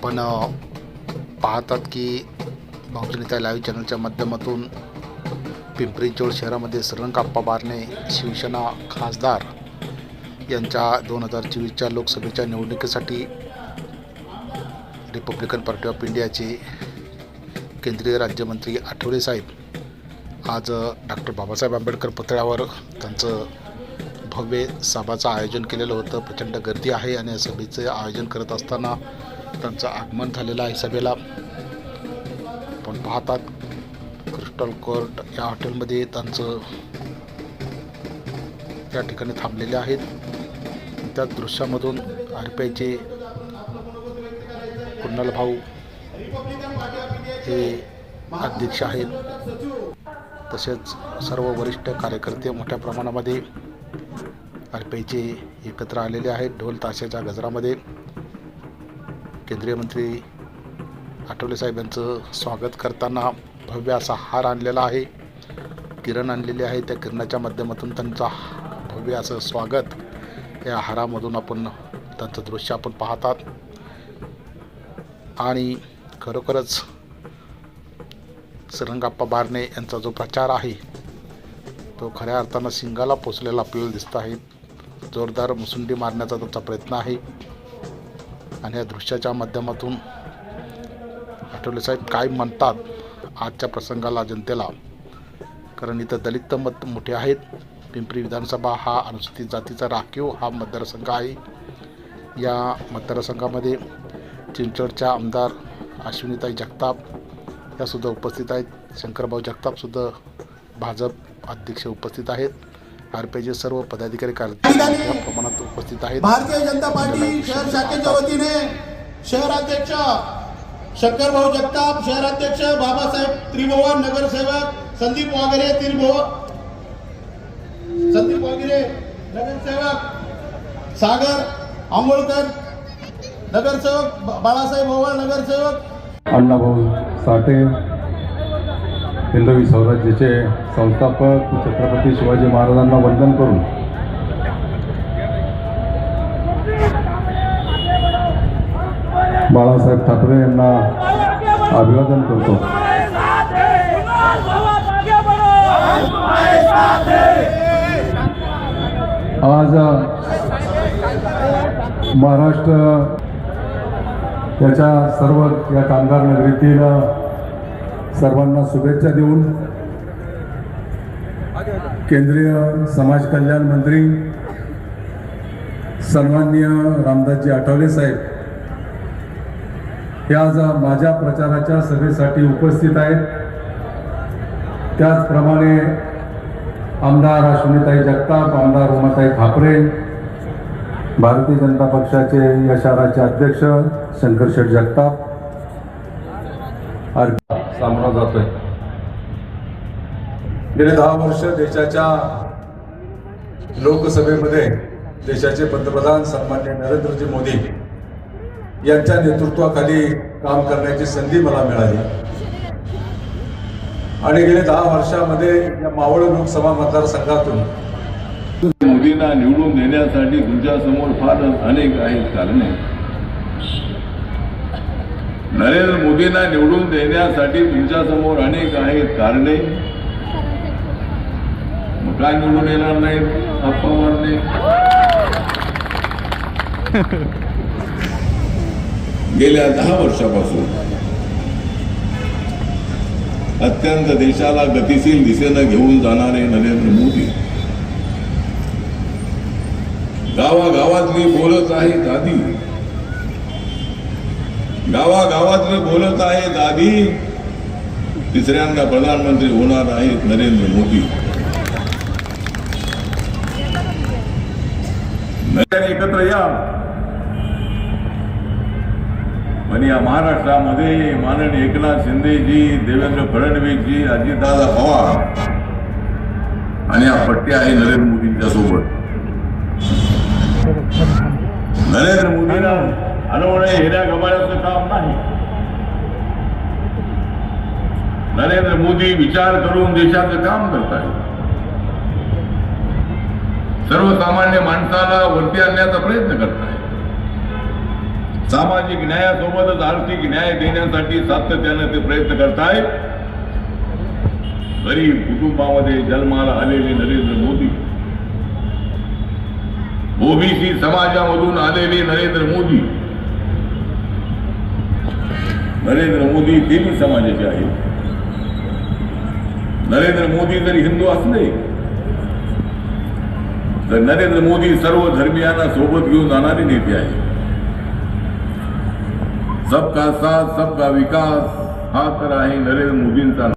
आपण पाहतात की बहुजनता लाईव्ह चॅनलच्या माध्यमातून पिंपरी चिंचवड शहरामध्ये श्रीरंगाप्पा बारणे शिवसेना खासदार यांच्या दोन हजार चोवीसच्या लोकसभेच्या निवडणुकीसाठी रिपब्लिकन पार्टी ऑफ इंडियाचे केंद्रीय राज्यमंत्री आठवले साहेब आज डॉक्टर बाबासाहेब आंबेडकर पुतळ्यावर त्यांचं भव्य सभाचं आयोजन केलेलं होतं. प्रचंड गर्दी आहे आणि या सभेचं आयोजन करत असताना त्यांचं आगमन झालेलं आहे सभेला. पण पाहतात क्रिस्टल कोर्ट या हॉटेलमध्ये त्यांचं या ठिकाणी थांबलेले आहेत. त्या दृश्यामधून आर पी आयचे कुणाल भाऊ हे अध्यक्ष आहेत. तसेच सर्व वरिष्ठ कार्यकर्ते मोठ्या प्रमाणामध्ये आर पी आयचे एकत्र आलेले आहेत. ढोल ताशाच्या गजरामध्ये केंद्रीय मंत्री आठवले साहेब यांचं स्वागत करताना भव्य असा हार आणलेला आहे. किरण आणलेली आहे. त्या किरणाच्या माध्यमातून त्यांचा भव्य असं स्वागत. या हारामधून आपण त्यांचं दृश्य आपण पाहतात. आणि खरोखरच सरंगाप्पा बारणे यांचा जो प्रचार आहे तो खऱ्या अर्थानं सिंगाला पोचलेला आपल्याला दिसत आहे. जोरदार मुसुंडी मारण्याचा त्यांचा प्रयत्न आहे. आणि या दृश्याच्या माध्यमातून आठवले साहेब काय म्हणतात आजच्या प्रसंगाला जनतेला? कारण इथं दलित मत मोठे आहेत. पिंपरी विधानसभा हा अनुसूचित जातीचा राखीव हा मतदारसंघ आहे. या मतदारसंघामध्ये चिंचवडच्या आमदार अश्विनीताई जगताप यासुद्धा उपस्थित आहेत. शंकरभाऊ जगतापसुद्धा भाजप अध्यक्ष उपस्थित आहेत. आर पी सर्व पदाधिकारी प्रमाणात उपस्थित आहेत. भारतीय जनता पार्टी शहर शाखेच्या वतीने शहराध्यक्ष शंकरभाऊ जगताप शहराध्यक्ष बाबासाहेब त्रिभुवन नगरसेवक संदीप वागरे त्रिभुवन संदीप वागरे नगरसेवक सागर आंबोळकर नगरसेवक बाळासाहेब ओवळ नगरसेवक अण्णाभाऊ साठे हिंदवी स्वराज्याचे संस्थापक छत्रपती शिवाजी महाराजांना वंदन करून. बाळासाहेब ठाकरे यांना अभिवादन करतो. आज महाराष्ट्र त्याच्या सर्व या कामगार नगरीतील सर्वांना शुभेच्छा देऊन केंद्रीय समाज कल्याण मंत्री सन्माननीय रामदासजी आठवले साहेब हे आज माझ्या प्रचाराच्या सभेसाठी उपस्थित आहेत. त्याचप्रमाणे आमदार अश्विनीताई जगताप आमदार उमाताई खापरे भारतीय जनता पक्षाचे या शहराचे अध्यक्ष शंकरशेठ जगताप आर- सामना जातोय. गेले दहा वर्ष देशाच्या लोकसभेमध्ये देशाचे पंतप्रधान सन्मान्य नरेंद्रजी मोदी यांच्या नेतृत्वाखाली काम करण्याची संधी मला मिळाली. आणि गेले दहा वर्षामध्ये या मावळ लोकसभा मतदारसंघातून मोदींना निवडून देण्यासाठी तुमच्यासमोर फार अनेक आहेत कारणे. नरेंद्र मोदींना निवडून देण्यासाठी तुमच्यासमोर अनेक आहेत कारणे. मग काय निवडून येणार नाहीत? अप्पा मारणे गेल्या दहा वर्षापासून अत्यंत देशाला गतिशील दिशेनं घेऊन जाणारे नरेंद्र मोदी. गावागावातली बोलत आहेत आधी. गावागावातलं बोलत आहेत आधी तिसऱ्यांदा प्रधानमंत्री होणार आहेत नरेंद्र मोदी. एकत्र या. पण या महाराष्ट्रामध्ये माननीय एकनाथ शिंदेजी देवेंद्र फडणवीसजी अजितदादा पवार आणि हा पट्टी आहे नरेंद्र मोदींच्या सोबत. नरेंद्र मोदींना हलवणे हिऱ्या गमाळ्याचं काम नाही. नरेंद्र मोदी विचार करून देशाचं काम करतात सर्वसामान्य माणसाला वरती आणण्याचा प्रयत्न करताय सामाजिक न्यायासोबतच आर्थिक न्याय देण्यासाठी सातत्यानं ते प्रयत्न करतायत गरीब कुटुंबामध्ये जन्माला आलेले नरेंद्र मोदी. ओबीसी समाजामधून आलेले नरेंद्र मोदी. नरेंद्र मोदी देवी समाजाचे आहेत. नरेंद्र मोदी जरी हिंदू असले तर नरेंद्र मोदी सर्व धर्मियांना सोबत घेऊन जाणारे नेते आहेत. सबका साथ सबका विकास हा तर आहे नरेंद्र मोदींचा